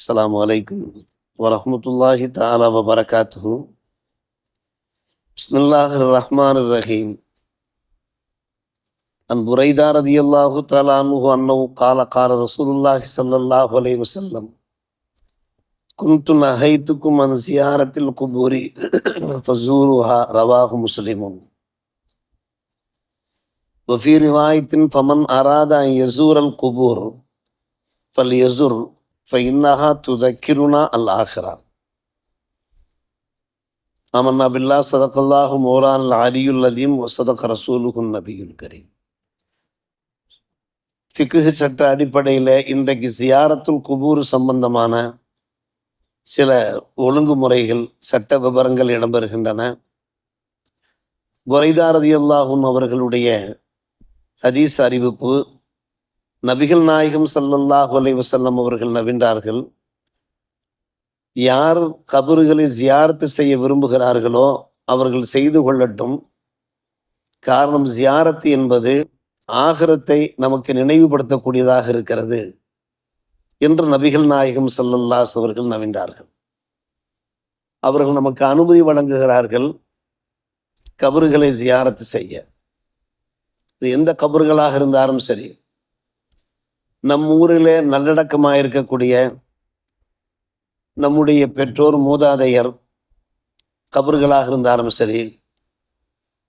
السلام عليكم ورحمة الله تعالى وبركاته. بسم الله الرحمن الرحيم. عن بريدة رضي الله تعالى عنه أنه قال قال رسول الله صلى الله عليه وسلم كنت نهيتكم عن زيارة القبور فزوروها. رواه مسلم. وفي رواية فمن أراد أن يزور القبور فليزر. ஃபைன்னஹா துதக்கிருனா அல் ஆஹ்ரா ஆமன்னா பில்லா சதக்கல்லாஹு மோரான் அலியுல் அலீம் ஒசதக் ரசூலுகுன் நபியுல் கரீம் ஃபிக்கு சட்ட அடிப்படையில் இன்றைக்கு ஜியாரத்துல் குபூர் சம்பந்தமான சில ஒழுங்குமுறைகள் சட்ட விவரங்கள் இடம்பெறுகின்றன. குறைதாரதி அல்லாஹும் அவர்களுடைய ஹதீஸ் அறிவிப்பு நபிகள் நாயகம் ஸல்லல்லாஹு அலைஹி வசல்லம் அவர்கள் நவின்றார்கள் யார் கபறுகளை ஜியாரத்து செய்ய விரும்புகிறார்களோ அவர்கள் செய்து கொள்ளட்டும். காரணம் ஜியாரத்து என்பது ஆகரத்தை நமக்கு நினைவுபடுத்தக்கூடியதாக இருக்கிறது என்று நபிகள் நாயகம் சல்லல்லாஸ் அவர்கள் நவின்றார்கள் அவர்கள் நமக்கு அனுமதி வழங்குகிறார்கள் கபறுகளை ஜியாரத்து செய்ய. இது எந்த கபறுகளாக இருந்தாலும் சரி நம் ஊரில் நல்லடக்கமாக இருக்கக்கூடிய நம்முடைய பெற்றோர் மூதாதையர் கபர்களாக இருந்தாலும் சரி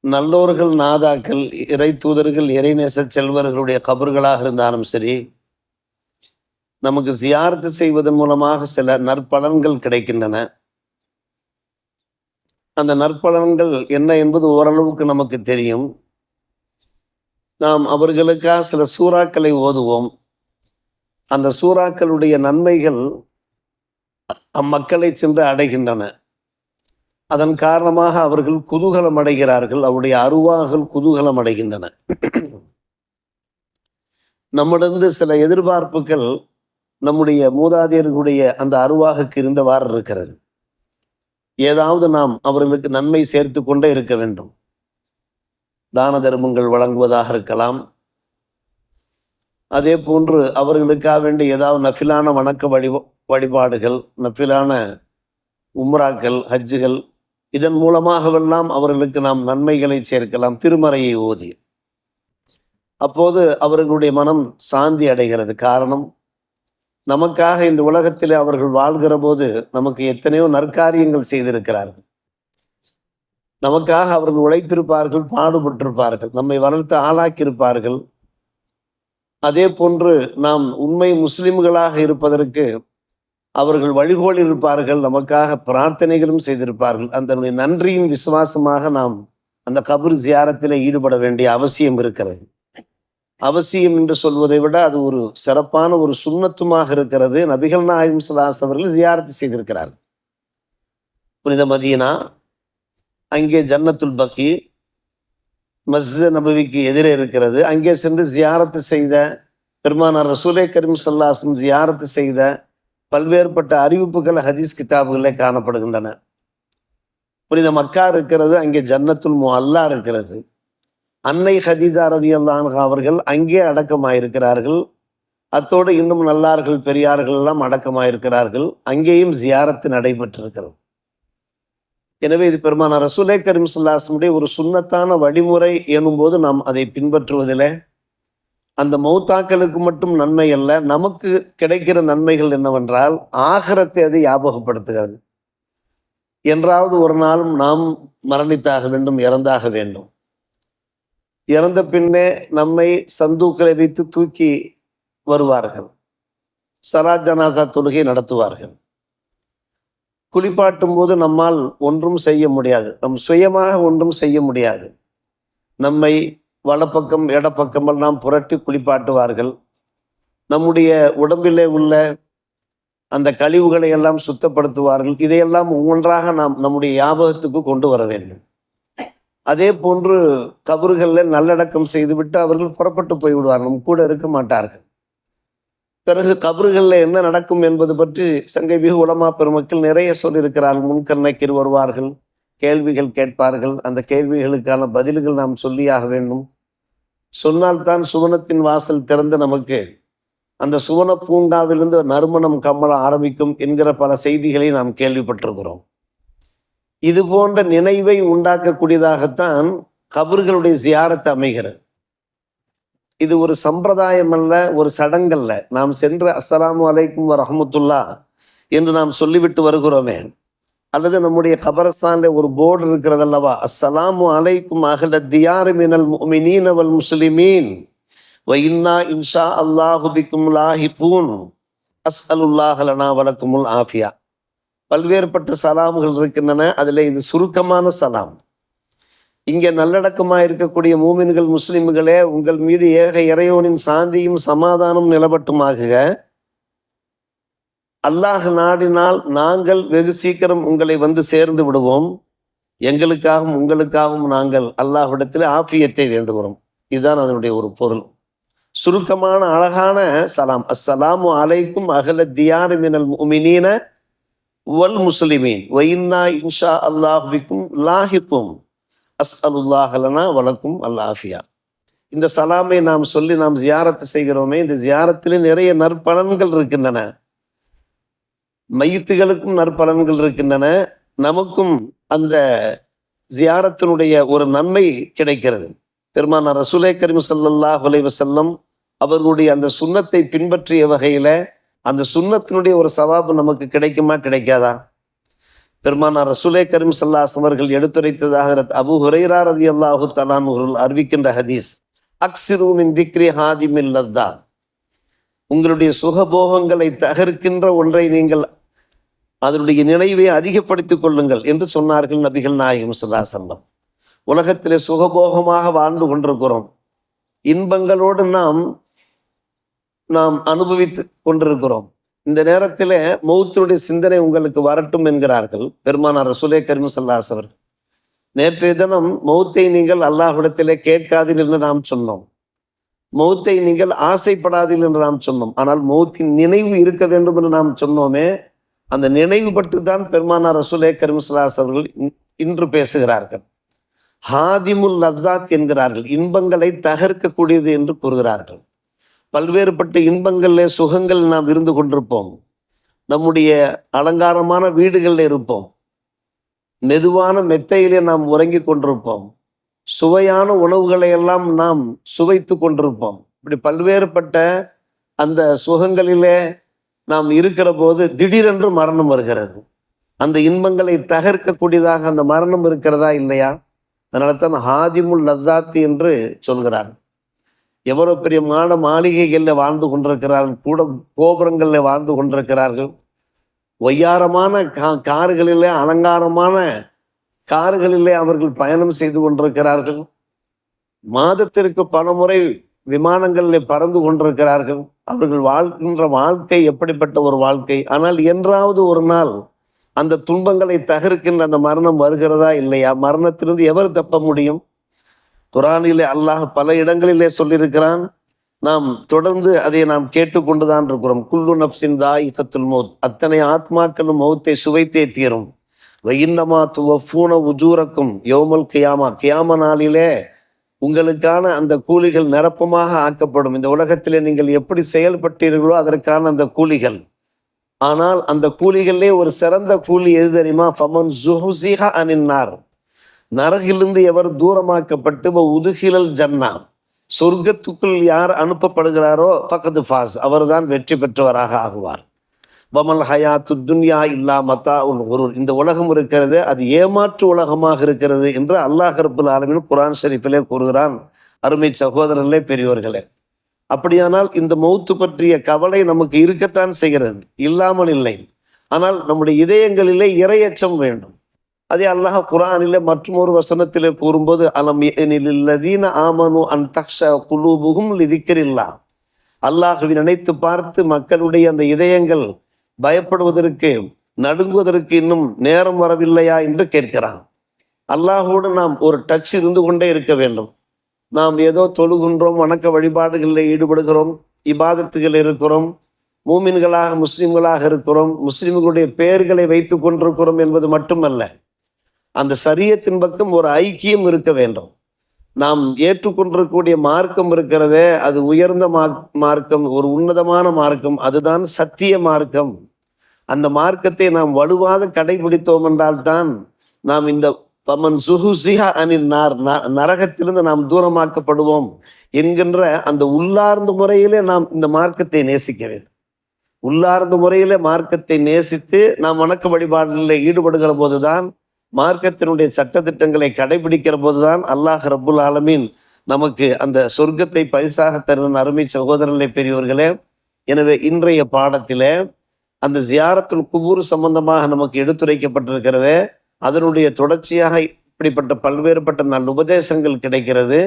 நல்லோர்கள் நாதாக்கள் இறை தூதர்கள் இறைநேச செல்வர்களுடைய கபர்களாக இருந்தாலும் சரி நமக்கு ஜியாரத்து செய்வதன் மூலமாக சில நற்பலன்கள் கிடைக்கின்றன. அந்த நற்பலன்கள் என்ன என்பது ஓரளவுக்கு நமக்கு தெரியும். நாம் அவர்களுக்காக சில சூறாக்களை ஓதுவோம். அந்த சூறாக்களுடைய நன்மைகள் அம்மக்களை சென்று அடைகின்றன. அதன் காரணமாக அவர்கள் குதூகலம் அடைகிறார்கள். அவருடைய அருவாகள் குதூகலம் அடைகின்றன. நம்மிடந்து சில எதிர்பார்ப்புகள் நம்முடைய மூதாதையர்களுடைய அந்த அருவாகுக்கு இருந்தவாறு இருக்கிறது. ஏதாவது நாம் அவர்களுக்கு நன்மை சேர்த்து கொண்டே இருக்க வேண்டும். தான தர்மங்கள் வழங்குவதாக இருக்கலாம். அதே போன்று அவர்களுக்காக வேண்டிய ஏதாவது நஃபிலான வணக்க வழி வழிபாடுகள் நஃபிலான உம்ராக்கள் ஹஜ்ஜுகள் இதன் மூலமாகவெல்லாம் அவர்களுக்கு நாம் நன்மைகளை சேர்க்கலாம் திருமறையை ஓதி. அப்போது அவர்களுடைய மனம் சாந்தி அடைகிறது. காரணம் நமக்காக இந்த உலகத்தில் அவர்கள் வாழ்கிற போது நமக்கு எத்தனையோ நற்காரியங்கள் செய்திருக்கிறார்கள். நமக்காக அவர்கள் உழைத்திருப்பார்கள் பாடுபட்டிருப்பார்கள் நம்மை வளர்த்து ஆளாக்கியிருப்பார்கள். அதே போன்று நாம் உண்மை முஸ்லிம்களாக இருப்பதற்கு அவர்கள் வழிகோல் இருப்பார்கள் நமக்காக பிரார்த்தனைகளும் செய்திருப்பார்கள். அந்த நன்றியின் விசுவாசமாக நாம் அந்த கபர் ஜியாரத்தில் ஈடுபட வேண்டிய அவசியம் இருக்கிறது. அவசியம் என்று சொல்வதை விட அது ஒரு சிறப்பான ஒரு சுண்ணத்துமாக இருக்கிறது. நபிகள் நாயகம் சலாஸ் அவர்கள் ஜியாரத்து செய்திருக்கிறார்கள். புனித மதீனா அங்கே ஜன்னத்துல் பக்கி மஸ்ஜித் நபவிக்கு எதிரே இருக்கிறது. அங்கே சென்று ஜியாரத்து செய்த பெருமானார் ரசூலே கரீம் சல்லாசன் ஜியாரத்து செய்த பல்வேறுபட்ட அறிவிப்புகள் ஹதீஸ் கிதாபுகளே காணப்படுகின்றன. புனித மக்கா இருக்கிறது அங்கே ஜன்னத்துல் மு அல்லா இருக்கிறது. அன்னை ஹதீஜா ரதி அல்லான்ஹா அவர்கள் அங்கே அடக்கமாயிருக்கிறார்கள். அத்தோடு இன்னும் நல்லார்கள் பெரியார்கள் எல்லாம் அடக்கமாயிருக்கிறார்கள். அங்கேயும் ஜியாரத்து நடைபெற்றிருக்கிறது. எனவே இது பெருமான ரசூலே கரீம் சல்லாசனுடைய ஒரு சுண்ணத்தான வழிமுறை எனும்போது நாம் அதை பின்பற்றுவதில் அந்த மௌத்தாக்களுக்கு மட்டும் நன்மை அல்ல நமக்கு கிடைக்கிற நன்மைகள் என்னவென்றால் ஆகரத்தை அது ஞாபகப்படுத்துகிறது. என்றாவது ஒரு நாளும் நாம் மரணித்தாக வேண்டும் இறந்தாக வேண்டும். இறந்த பின்னே நம்மை சந்தூக்களை வைத்து தூக்கி வருவார்கள். சரா ஜனாசா தொழுகை நடத்துவார்கள். குளிப்பாட்டும் போது நம்மால் ஒன்றும் செய்ய முடியாது. நம் சுயமாக ஒன்றும் செய்ய முடியாது. நம்மை வலப்பக்கம் இடப்பக்கமெல்லாம் புரட்டி குளிப்பாட்டுவார்கள். நம்முடைய உடம்பிலே உள்ள அந்த கழிவுகளை எல்லாம் சுத்தப்படுத்துவார்கள். இதையெல்லாம் ஒவ்வொன்றாக நாம் நம்முடைய ஞாபகத்துக்கு கொண்டு வர வேண்டும். அதே போன்று கபறுகளில் நல்லடக்கம் செய்துவிட்டு அவர்கள் புறப்பட்டு போய்விடுவார்கள். நம் கூட இருக்க மாட்டார்கள். பிறகு கபறுகளில் என்ன நடக்கும் என்பது பற்றி சங்கை மிகு உலமா பெருமக்கள் நிறைய சொல்லியிருக்கிறார்கள். முன்கர்ணைக்கு வருவார்கள் கேள்விகள் கேட்பார்கள். அந்த கேள்விகளுக்கான பதில்கள் நாம் சொல்லியாக வேண்டும். சொன்னால்தான் சுவனத்தின் வாசல் திறந்து நமக்கு அந்த சுவன பூங்காவிலிருந்து நறுமணம் கம்மல ஆரம்பிக்கும் என்கிற பல செய்திகளை நாம் கேள்விப்பட்டிருக்கிறோம். இது போன்ற நினைவை உண்டாக்கக்கூடியதாகத்தான் கபர்களுடைய ஜியாரத்து அமைகிறது. இது ஒரு சம்பிரதாயம் அல்ல ஒரு சடங்கல்ல. நாம் சென்று அஸ்லாம் அலைக்கும் ரஹமத்துல்லா என்று நாம் சொல்லிவிட்டு வருகிறோமே. அல்லது நம்முடைய கபரஸ்தானில் ஒரு போர்டு இருக்கிறது அல்லவா அஸ்ஸலாமு அலைக்கும் அகல தியாரு மினல் முஃமினீன வல் முஸ்லிமீன் வ இன்ஷா அல்லாஹுபிக்கும் பிக்கும் லாஹிகூன் அஸ்அலுல்லாஹ் லனா வலக்குமுல் ஆஃபியா பல்வேறுபட்ட சலாம்கள் இருக்கின்றன. அதில் இது சுருக்கமான சலாம். இங்கே நல்லடக்கமாக இருக்கக்கூடிய மூமின்கள் முஸ்லிம்களே உங்கள் மீது ஏக இறைவனின் சாந்தியும் சமாதானம் நிலவட்டுமாகுக. அல்லாஹ் நாடினால் நாங்கள் வெகு சீக்கிரம் உங்களை வந்து சேர்ந்து விடுவோம். எங்களுக்காகவும் உங்களுக்காகவும் நாங்கள் அல்லாஹ்விடத்தில் ஆஃபியத்தை வேண்டுகிறோம். இதுதான் அதனுடைய ஒரு பொருள். சுருக்கமான அழகான சலாம். அஸ்ஸலாமு அலைக்கும் அகல தியார் மினல் உமினீன வல் முஸ்லிமீன். ஒயின்னா இன்ஷா அல்லாஹ் அஸ் அலுல்லாஹலனா வளர்க்கும் வலக்கும் ஆஃபியா இந்த சலாமை நாம் சொல்லி நாம் ஜியாரத்து செய்கிறோமே இந்த ஜியாரத்தில் நிறைய நற்பலன்கள் இருக்கின்றன. மையத்துகளுக்கும் நற்பலன்கள் இருக்கின்றன. நமக்கும் அந்த ஜியாரத்தினுடைய ஒரு நன்மை கிடைக்கிறது. பெருமான ரசூலே கரீம் ஸல்லல்லாஹு அலைஹி அவர்களுடைய அந்த சுண்ணத்தை பின்பற்றிய வகையில அந்த சுண்ணத்தினுடைய ஒரு சவாபு நமக்கு கிடைக்குமா கிடைக்காதா? பெருமானார் ரசூலே கரீம் சல்லாஸ் அவர்கள் எடுத்துரைத்ததாக அபு ஹுரைரா ரதி அல்லாஹு தலான் அறிவிக்கின்ற ஹதீஸ் அக்சிரூமின் திக்ரி ஹாதிமில் லத்தா. உங்களுடைய சுகபோகங்களை தகர்க்கின்ற ஒன்றை நீங்கள் அதனுடைய நினைவை அதிகப்படுத்திக் கொள்ளுங்கள் என்று சொன்னார்கள் நபிகள் நாயகம் சதாசல்லம் உலகத்திலே சுகபோகமாக வாழ்ந்து கொண்டிருக்கிறோம். இன்பங்களோடு நாம் நாம் அனுபவித்து கொண்டிருக்கிறோம். இந்த நேரத்தில் மௌத்தினுடைய சிந்தனை உங்களுக்கு வரட்டும் என்கிறார்கள் பெருமானார் ரசூலே கரிமு சல்லாஸ் அவர்கள். நேற்றைய தினம் மௌத்தை நீங்கள் அல்லாஹ்விடத்திலே கேட்காதீர்கள் என்று நாம் சொன்னோம். மௌத்தை நீங்கள் ஆசைப்படாதீர்கள் என்று நாம் சொன்னோம். ஆனால் மௌத்தின் நினைவு இருக்க வேண்டும் என்று நாம் சொன்னோமே அந்த நினைவு பட்டு தான் பெருமானார் ரசூலே கரிமிசல்லாஸ் அவர்கள் இன்- இன்று பேசுகிறார்கள். ஹாதிமுல் லத்தாத் என்கிறார்கள் இன்பங்களை தகர்க்கக்கூடியது என்று கூறுகிறார்கள். பல்வேறுபட்ட இன்பங்களில் சுகங்கள் நாம் இருந்து கொண்டிருப்போம். நம்முடைய அலங்காரமான வீடுகளில் இருப்போம். மெதுவான மெத்தையிலே நாம் உறங்கி கொண்டிருப்போம். சுவையான உணவுகளை எல்லாம் நாம் சுவைத்து கொண்டிருப்போம். இப்படி பல்வேறுபட்ட அந்த சுகங்களிலே நாம் இருக்கிற போது திடீரென்று மரணம் வருகிறது. அந்த இன்பங்களை தகர்க்கக்கூடியதாக அந்த மரணம் இருக்கிறதா இல்லையா? அதனால தான் ஹாதிமுல் லத்தாத்தி என்று சொல்கிறார் எவ்வளோ பெரிய மாட மாளிகைகளில் வாழ்ந்து கொண்டிருக்கிறார்கள் கூட கோபுரங்களில் வாழ்ந்து கொண்டிருக்கிறார்கள். ஒய்யாரமான கா கார்களிலே அலங்காரமான கார்களிலே அவர்கள் பயணம் செய்து கொண்டிருக்கிறார்கள். மாதத்திற்கு பல முறை விமானங்களில் பறந்து கொண்டிருக்கிறார்கள். அவர்கள் வாழ்கின்ற வாழ்க்கை எப்படிப்பட்ட ஒரு வாழ்க்கை? ஆனால் என்றாவது ஒரு நாள் அந்த துன்பங்களை தகர்க்கின்ற அந்த மரணம் வருகிறதா இல்லையா? மரணத்திலிருந்து எவர் தப்ப முடியும்? குரானிலே அல்லாஹ் பல இடங்களிலே சொல்லியிருக்கிறான். நாம் தொடர்ந்து அதை நாம் கேட்டுக்கொண்டுதான் இருக்கிறோம். குல்லு நப்சின் தாயிகத்துல் மௌத். அத்தனை ஆத்மாக்களும் மௌத்தை சுவைத்தே தீரும். வையின்னமா துவஃபூன உஜூரக்கும் யோமல் கியாமா. கியாம நாளிலே உங்களுக்கான அந்த கூலிகள் நிரப்பமாக ஆக்கப்படும். இந்த உலகத்திலே நீங்கள் எப்படி செயல்பட்டீர்களோ அதற்கான அந்த கூலிகள். ஆனால் அந்த கூலிகளிலே ஒரு சிறந்த கூலி எது தெரியுமா? ஃபமன் ஜுஹுசிஹா அனின்னார். நரகிலிருந்து எவர் தூரமாக்கப்பட்டு வ உதுகிலல் ஜன்னா. சொர்க்கத்துக்குள் யார் அனுப்பப்படுகிறாரோ பக்கத்து ஃபாஸ் அவர்தான் வெற்றி பெற்றவராக ஆகுவார். வமல் ஹயாத்து துன்யா இல்லா மத்தா உல் குரூர். இந்த உலகம் இருக்கிறது அது ஏமாற்று உலகமாக இருக்கிறது என்று அல்லாஹ் ரபுல் ஆலமின் குரான் ஷெரீஃபிலே கூறுகிறான். அருமை சகோதரர்களே பெரியோர்களே. அப்படியானால் இந்த மௌத்து பற்றிய கவலை நமக்கு இருக்கத்தான் செய்கிறது. இல்லாமல் இல்லை. ஆனால் நம்முடைய இதயங்களிலே இரையச்சம் வேண்டும். அதே அல்லாஹ் குரானில மற்றும் ஒரு வசனத்திலே கூறும்போது அலம் லதீன ஆமனு அன் தக்ஷ குலூபுகும் லிதிக்கரில்லா அல்லாஹுவை நினைத்து பார்த்து மக்களுடைய அந்த இதயங்கள் பயப்படுவதற்கு நடுங்குவதற்கு இன்னும் நேரம் வரவில்லையா என்று கேட்கிறான். அல்லாஹோடு நாம் ஒரு டச் இருந்து கொண்டே இருக்க வேண்டும். நாம் ஏதோ தொழுகின்றோம் வணக்க வழிபாடுகளில் ஈடுபடுகிறோம் இபாதத்துகள் இருக்கிறோம் மூமின்களாக முஸ்லிம்களாக இருக்கிறோம் முஸ்லிம்களுடைய பெயர்களை வைத்து கொண்டிருக்கிறோம் என்பது மட்டுமல்ல. அந்த சரியத்தின் பக்கம் ஒரு ஐக்கியம் இருக்க வேண்டும். நாம் ஏற்றுக்கொண்டிருக்கக்கூடிய மார்க்கம் இருக்கிறதே அது உயர்ந்த மார்க் மார்க்கம் ஒரு உன்னதமான மார்க்கம் அதுதான் சத்திய மார்க்கம். அந்த மார்க்கத்தை நாம் வலுவாக கடைபிடித்தோம் என்றால்தான் நாம் இந்த தமன் சுஹுசிஹா அனில் நார் ந- நரகத்திலிருந்து நாம் தூரமாக்கப்படுவோம் என்கின்ற அந்த உள்ளார்ந்த முறையிலே நாம் இந்த மார்க்கத்தை நேசிக்க வேண்டும். உள்ளார்ந்த முறையிலே மார்க்கத்தை நேசித்து நாம் வணக்க வழிபாடுகளில் ஈடுபடுகிற போதுதான் மார்க்கத்தினுடைய சட்டத்திட்டங்களை கடைபிடிக்கிற போதுதான் அல்லாஹ் ரபுல் ஆலமீன் நமக்கு அந்த சொர்க்கத்தை பரிசாக தருகிற அருமை சகோதரர்களை பெரியவர்களே எனவே இன்றைய பாடத்திலே அந்த ஜியாரத்துல் குபூர் சம்பந்தமாக நமக்கு எடுத்துரைக்கப்பட்டிருக்கிறதே. அதனுடைய தொடர்ச்சியாக இப்படிப்பட்ட பல்வேறுபட்ட நல்ல உபதேசங்கள் கிடைக்கிறது.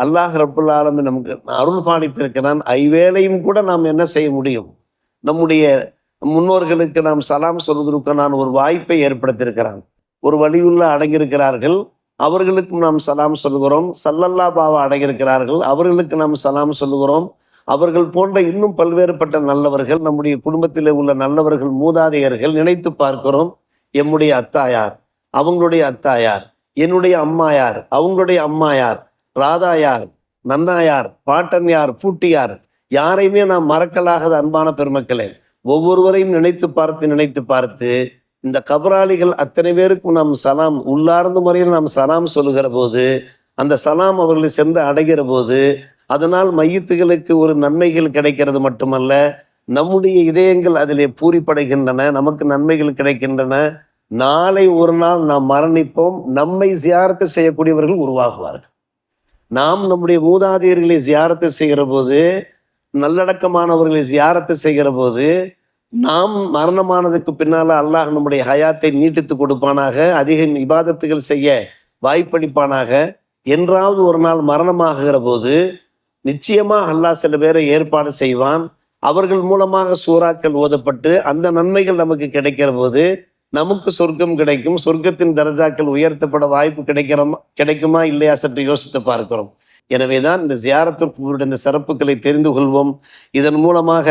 அல்லாஹ் ரபுல் ஆலமின் நமக்கு அருள் பாலித்திருக்கிறான். ஐவேளையும் கூட நாம் என்ன செய்ய முடியும்? நம்முடைய முன்னோர்களுக்கு நாம் சலாம் சொல்வதற்கு நான் ஒரு வாய்ப்பை ஏற்படுத்தியிருக்கிறான். ஒரு வழியுள்ள அடங்கியிருக்கிறார்கள். அவர்களுக்கும் நாம் சலாம் சொல்கிறோம் சல்லல்லா பாவா அடங்கியிருக்கிறார்கள். அவர்களுக்கு நாம் சலாம் சொல்லுகிறோம். அவர்கள் போன்ற இன்னும் பல்வேறுபட்ட நல்லவர்கள் நம்முடைய குடும்பத்தில் உள்ள நல்லவர்கள் மூதாதையர்கள் நினைத்து பார்க்கிறோம். எம்முடைய அத்தாயார் அவங்களுடைய அத்தாயார் என்னுடைய அம்மாயார் அவங்களுடைய அம்மாயார் ராதாயார் நன்னாயார் பாட்டன்யார் பூட்டியார் யாரையுமே நாம் மறக்கலாகாத அன்பான பெருமக்களே ஒவ்வொருவரையும் நினைத்து பார்த்து நினைத்து பார்த்து இந்த கபராளிகள் அத்தனை பேருக்கும் நாம் சலாம் உள்ளார்ந்த முறையில் நாம் சலாம் சொல்லுகிற போது அந்த சலாம் அவர்களை சென்று அடைகிற போது அதனால் மையத்துகளுக்கு ஒரு நன்மைகள் கிடைக்கிறது மட்டுமல்ல நம்முடைய இதயங்கள் அதிலே பூரிப்படைகின்றன நமக்கு நன்மைகள் கிடைக்கின்றன. நாளை ஒரு நாள் நாம் மரணிப்போம் நம்மை ஜியாரத்து செய்யக்கூடியவர்கள் உருவாகுவார்கள். நாம் நம்முடைய மூதாதையர்களை ஜியாரத்து செய்கிற போது நல்லடக்கமானவர்களை ஜியாரத்து செய்கிற போது நாம் மரணமானதுக்கு பின்னால அல்லாஹ் நம்முடைய ஹயாத்தை நீட்டித்து கொடுப்பானாக அதிக இபாதத்துகள் செய்ய வாய்ப்பளிப்பானாக. என்றாவது ஒரு நாள் மரணமாகிற போது நிச்சயமா அல்லாஹ் சில பேரை ஏற்பாடு செய்வான். அவர்கள் மூலமாக சூறாக்கள் ஓதப்பட்டு அந்த நன்மைகள் நமக்கு கிடைக்கிற போது நமக்கு சொர்க்கம் கிடைக்கும். சொர்க்கத்தின் தரஜாக்கள் உயர்த்தப்பட வாய்ப்பு கிடைக்கிறோமா கிடைக்குமா இல்லையா சற்று யோசித்து பார்க்கிறோம். எனவேதான் இந்த ஜியாரத்திற்கு இந்த சிறப்புகளை தெரிந்து கொள்வோம். இதன் மூலமாக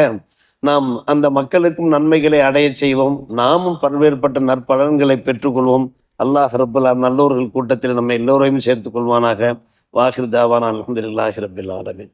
நாம் அந்த மக்களுக்கும் நன்மைகளை அடைய செய்வோம். நாமும் பல்வேறுபட்ட நற்பலன்களை பெற்றுக்கொள்வோம். அல்லாஹ் ரப்பலாம் நல்லோர்கள் கூட்டத்தில் நம்ம எல்லோரையும் சேர்த்துக் கொள்வானாக. வாஹிர் தாவான் அலமதுல்லாஹி ரபில் ஆலமின்.